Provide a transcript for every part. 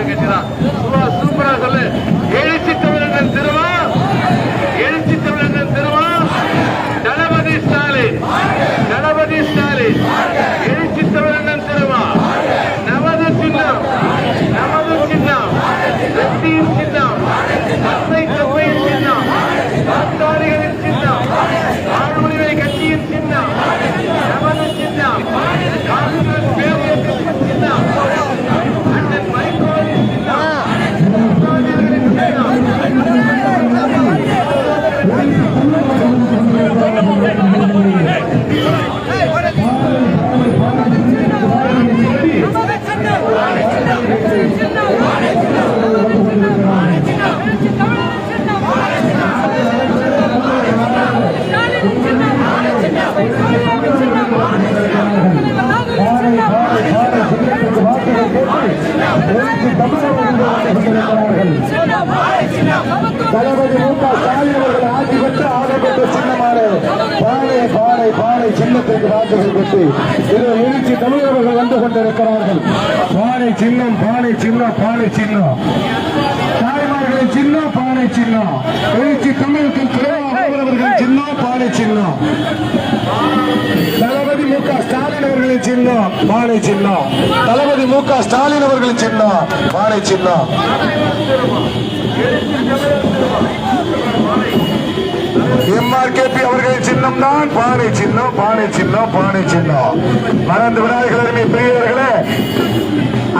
这给谁的 தளபதி மு க ஸ்டாலின் அவர்கள் ஆட்சி பெற்று ஆகப்பட்ட சின்னமான பானை பானை பானை சின்னத்திற்கு வாக்குகள் பெற்று இது எழுச்சி தமிழர்கள் வந்து கொண்டிருக்கிறார்கள் பானை சின்னம் பானை சின்னம் பானை சின்னம். அவர்கள் சின்னம் பானை சின்னம் எழுச்சி தமிழுக்கு அவர்கள் சின்னம் பானை சின்னம் தளபதி மு க ஸ்டாலின் அவர்களின் சின்னம் பானை சின்னம் தளபதி மு க ஸ்டாலின் அவர்களின் சின்னம் பானை சின்னம் எம்ஆர்கேபி அவர்களின் சின்னம் தான் பானை சின்னம் பானை சின்னம் பானை சின்னம் மறந்து விநாயகர் பிரியர்களே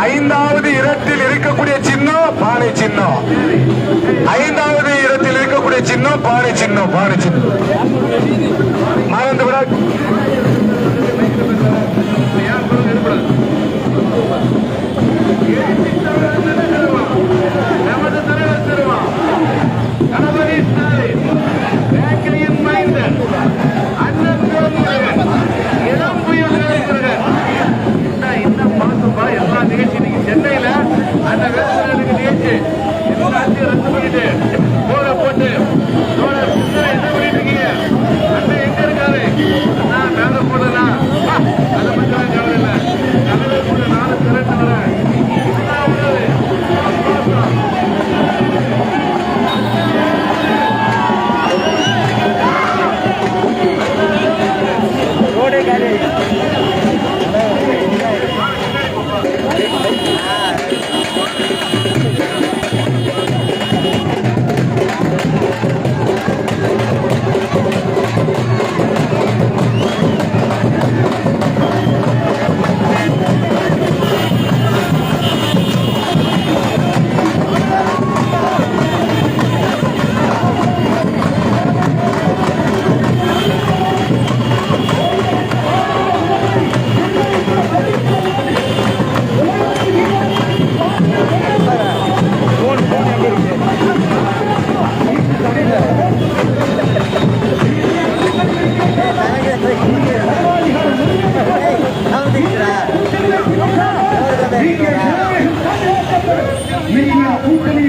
ஐந்தாவது இடத்தில் இருக்கக்கூடிய சின்னம் பானை சின்னம். ஐந்தாவது இடத்தில் இருக்கக்கூடிய சின்னம் பானை சின்னம் பானை சின்னம். மறந்து விட Thank you.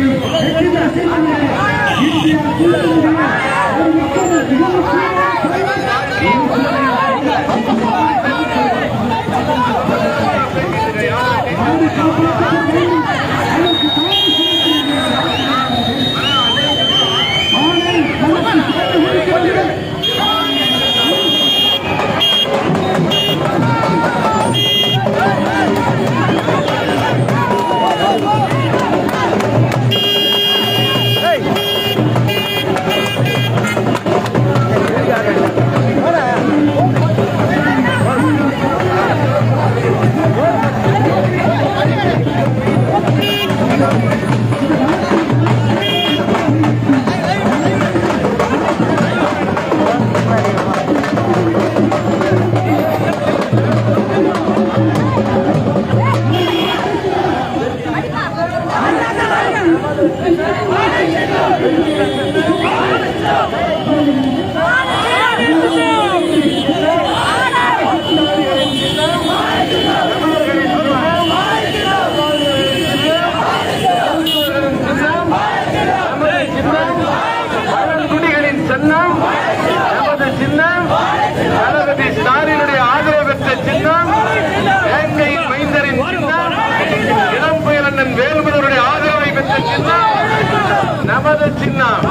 வேல்முருகனுடைய ஆதரவை பெற்ற சின்னம். நமது சின்னம்.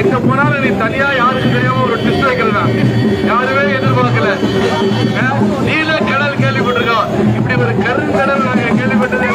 எங்க போனாலும் நீ தனியா யாருக்கு தெரியாம ஒரு ட்விஸ்ட் வைக்கிறதா யாருமே எதிர்பார்க்கல. நீல கடல் கேள்விப்பட்டிருக்கோம் இப்படி ஒரு கருங்கடல் நாங்க கேள்விப்பட்டது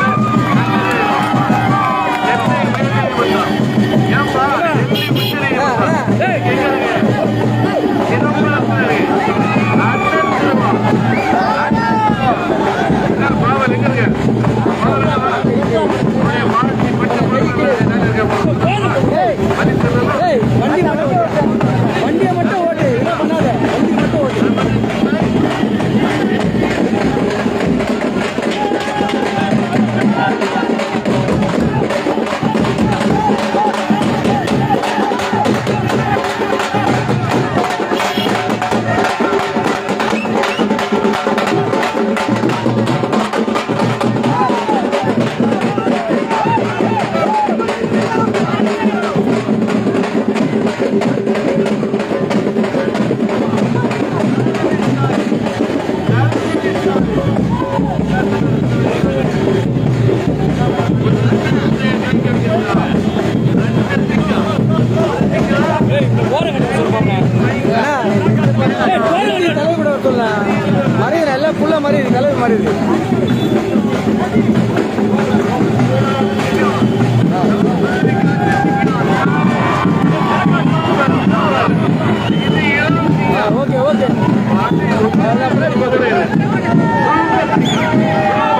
ஓகே ஓகே. அப்புறம்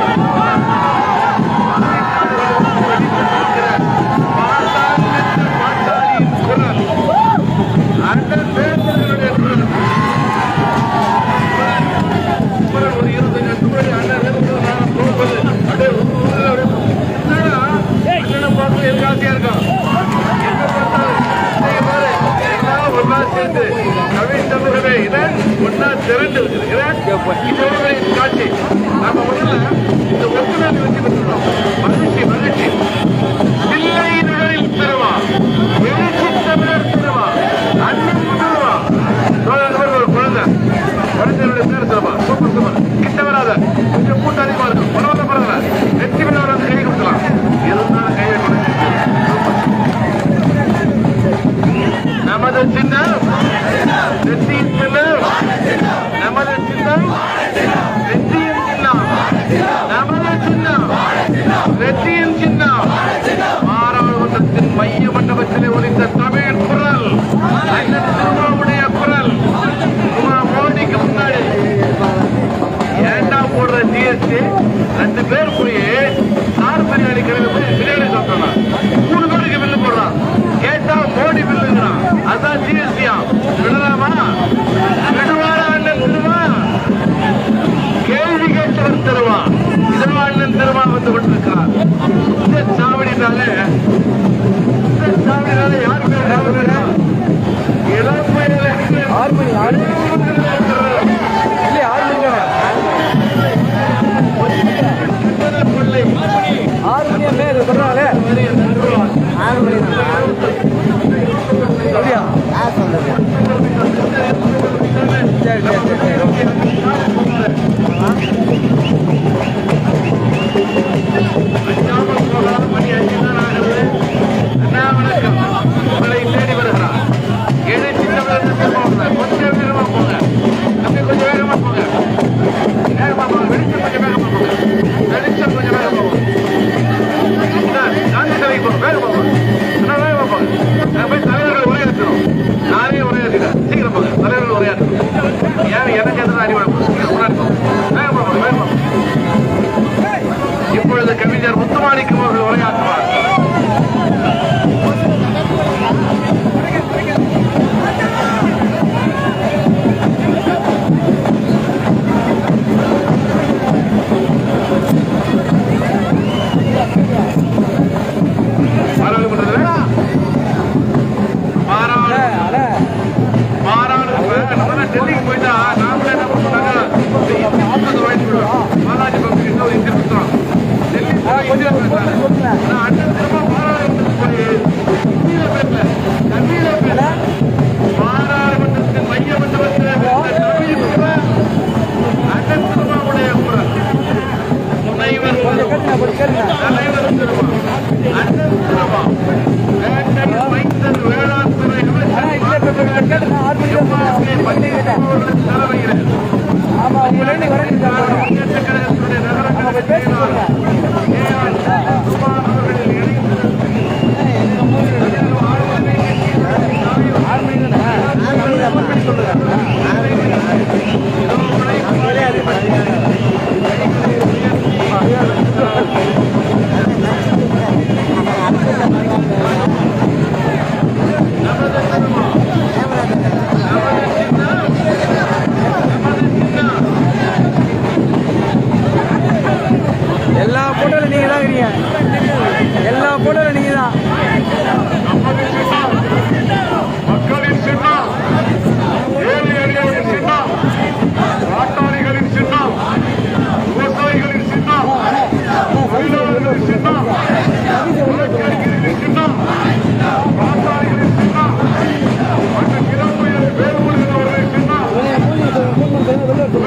ஒன்னா திரண்டு வச்சிருக்கிற இதோடைய காட்சி. நம்ம முதல்ல இந்த ஒப்புதல் வச்சு வச்சிருந்தோம் மகிழ்ச்சி மகிழ்ச்சி. பிள்ளை நகரில் திருவா எழுச்சி தமிழர் திருவா அண்ணன் திருவா ஒரு குழந்தை. குழந்தையுடைய பேர் திருவா சூப்பர் சூப்பர். கிட்ட வராத. கொஞ்சம் கூட்டம் அதிகமா சின்ன வெற்றி சின்ன And the bell will ますので。Look, look, look.